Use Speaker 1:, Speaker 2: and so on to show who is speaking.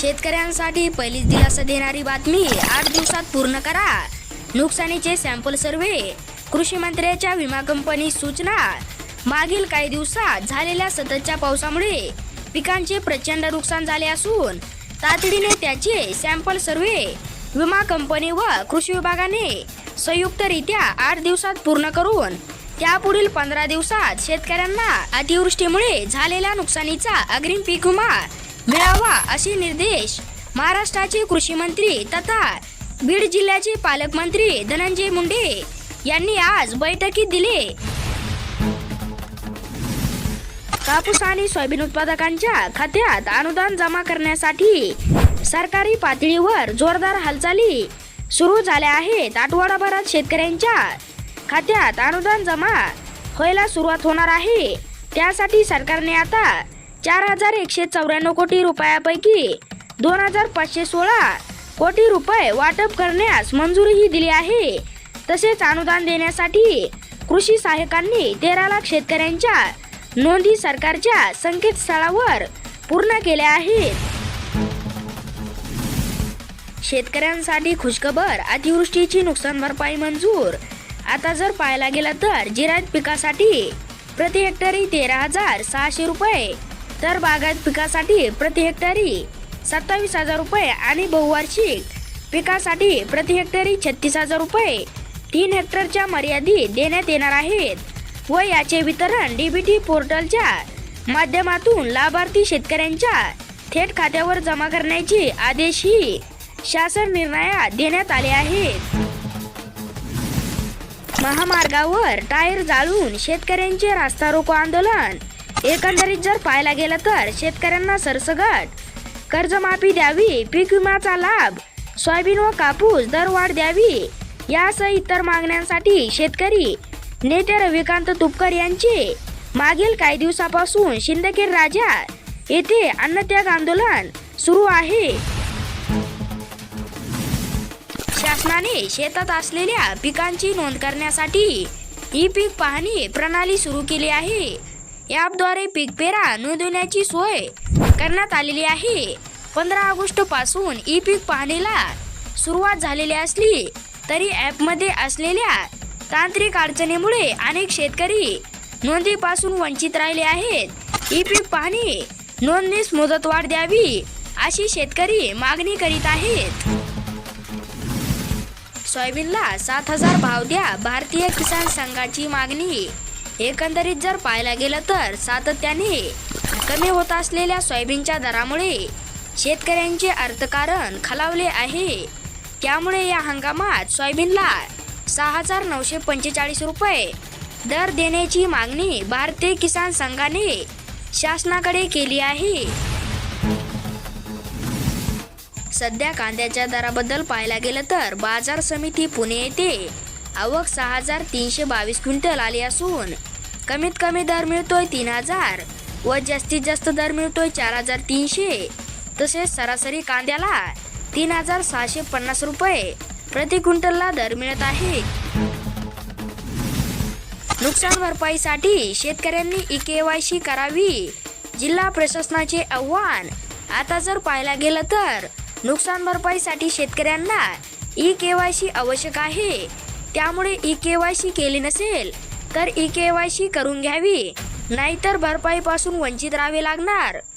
Speaker 1: शेतकऱ्यांसाठी पहिलीच दिलासा देणारी बातमी आठ दिवसात पूर्ण करा. नुकसानीचे सॅम्पल सर्वे कृषी मंत्र्याच्या विमा कंपनी सूचना. मागील काही दिवसात झालेल्या सततच्या पावसामुळे पिकांचे प्रचंड नुकसान झाले असून तातडीने त्याचे सॅम्पल सर्वे विमा कंपनी व कृषी विभागाने संयुक्तरित्या आठ दिवसात पूर्ण करून त्यापुढील पंधरा दिवसात शेतकऱ्यांना अतिवृष्टीमुळे झालेल्या नुकसानीचा अग्रिम पीक विमा मिळावा असे निर्देश महाराष्ट्राचे कृषी मंत्री तथा बीड जिल्ह्याचे पालकमंत्री धनंजय मुंडे यांनी आज बैठकीत दिले. कापूस आणि सोयाबीन उत्पादकांच्या खात्यात अनुदान जमा करण्यासाठी सरकारी पातळीवर जोरदार हालचाली सुरू झाल्या आहेत. आठवडाभरात शेतकऱ्यांच्या खात्यात अनुदान जमा व्हायला सुरुवात होणार आहे. त्यासाठी सरकारने आता चार हजार एकशे चौऱ्याण्णव कोटी रुपयापैकी दोन हजार पाचशे सोळा कोटी रुपये वाटप करण्यास मंजुरीही दिली आहे. तसेच अनुदान देण्यासाठी कृषी सहाय्यकांनी तेरा लाख शेतकऱ्यांच्या नोंदी सरकारच्या संकेतस्थळावर पूर्ण केल्या आहेत. शेतकऱ्यांसाठी खुशखबर अतिवृष्टीची नुकसान भरपाई मंजूर. आता जर पाहायला गेलं तर जिरायत पिकासाठी प्रति हेक्टरी तेरा हजार सहाशे रुपये तर बागायत पिकासाठी प्रति हेक्टरी सत्तावीस हजार रुपये आणि बहुवार्षिक पिकासाठी प्रति हेक्टरी छत्तीस हजार रुपये. तीन हेक्टरच्या मर्यादित देण्यात येणार आहेत व याचे वितरण डीबीटी पोर्टलच्या माध्यमातून लाभार्थी शेतकऱ्यांच्या थेट खात्यावर जमा करण्याचे आदेशही शासन निर्णयात देण्यात आले आहेत. महामार्गावर टायर जाळून शेतकऱ्यांचे रास्ता रोको आंदोलन एकंदरीत जर पाहायला गेलं तर शेतकऱ्यांना सरसगट. कर्जमाफी द्यावी पीक विम्याचा लाभ सोयाबीन व कापूस दरवाढ द्यावी यासह इतर मागण्यांसाठी शेतकरी नेते रविकांत तुपकर यांचे मागील काही दिवसापासून शिंदखेड राजा येथे अन्नत्याग आंदोलन सुरू आहे. शासनाने शेतात असलेल्या पिकांची नोंद करण्यासाठी ई पीक पाहणी प्रणाली सुरू केली आहे. ॲपद्वारे पीक पेरा नोंदवण्याची सोय करण्यात आलेली आहे. पंधरा ऑगस्टपासून ई पीक पाहणीला सुरुवात झालेली असली तरी ॲपमध्ये असलेल्या तांत्रिक अडचणीमुळे अनेक शेतकरी नोंदीपासून वंचित राहिले आहेत. ई पीक पाहणी नोंदणीस मुदतवाढ द्यावी अशी शेतकरी मागणी करीत आहेत. सोयाबीनला सात हजार भाव द्या भारतीय किसान संघाची मागणी एकंदरीत जर पाहायला गेलं तर सातत्याने कमी होत असलेल्या सोयाबीनच्या दरामुळे शेतकऱ्यांचे अर्थकारण खालावले आहे. त्यामुळे या हंगामात सोयाबीनला सहा हजार नऊशे पंचेचाळीस रुपये दर देण्याची मागणी भारतीय किसान संघाने शासनाकडे केली आहे. सध्या कांद्याच्या दराबद्दल पाहायला गेलं तर बाजार समिती पुणे येथे आवक सहा हजार तीनशे बावीस क्विंटल आली असून कमीत कमी दर मिळतोय तीन हजार व जास्तीत जास्त दर मिळतोय चार हजार तीनशे. तसेच सरासरी कांद्याला तीन हजार सहाशे पन्नास रुपये प्रति क्विंटलला दर मिळत आहे. नुकसान भरपाईसाठी शेतकऱ्यांनी ई के वाय सी करावी जिल्हा प्रशासनाचे आव्हान. आता जर पाहायला गेलं तर नुकसान भरपाईसाठी शेतकऱ्यांना ई के वाय सी आवश्यक आहे. त्यामुळे ई के वाय सी केली नसेल तर ई के वाय सी करून घ्यावी. नाहीतर भरपाईपासून वंचित राहावे लागणार.